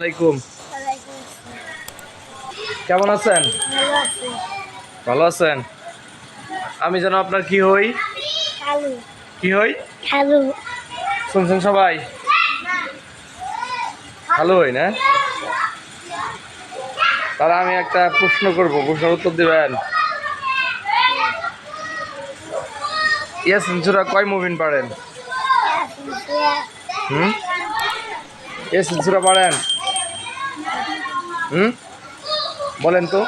আলাইকুম। কেমন আছেন? ভালো আছেন? আমি যেন আপনার কি হই? কি হই? শুনছেন সবাই? ভালো হই না? তাহলে আমি একটা প্রশ্ন করব প্রশ্নের উত্তর দেবেন। ইয়াসিন সুরা কয় মুভিন পারেন? হুম? ইয়াসিন সুরা পারেন? হুম? বলেন তো।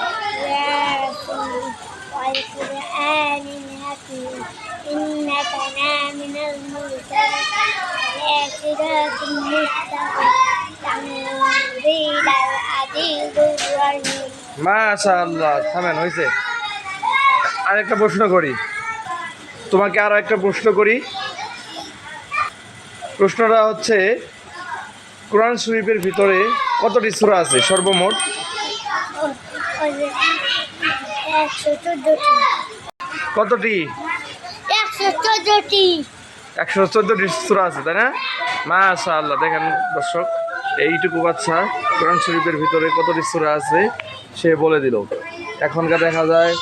থামেন হয়েছে আরেকটা প্রশ্ন করি। তোমাকে আরও একটা প্রশ্ন করি। প্রশ্নটা হচ্ছে, কোরআন শরীফের ভিতরে কতটি সূরা আছে? সর্বমোট? কতটি? একশো চোদ্দটি সূরা আছে, তাই না? মাশাআল্লাহ, দেখেন দর্শক, এইটুকু বাচ্চা কোরআন শরীফের ভিতরে কতটি সূরা আছে সে বলে দিল। এখনকার দেখা যায়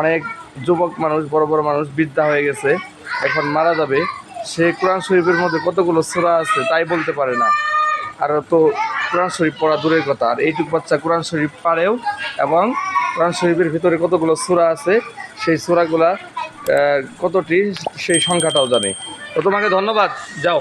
অনেক যুবক মানুষ, বড় বড় মানুষ বৃদ্ধা হয়ে গেছে, এখন মারা যাবে। সে কোরআন শরীফের মধ্যে কতগুলো সূরা আছে তাই বলতে পারে না। আর তো কোরআন শরীফ পড়া দূরের কথা। আর এইটুকু বাচ্চা কোরআন শরীফ পারেও এবং কোরআন শরীফের ভিতরে কতগুলো সুরা আছে, সেই সুরাগুলা কতটি, সেই সংখ্যাটাও জানে। তো তোমাকে ধন্যবাদ। যাও।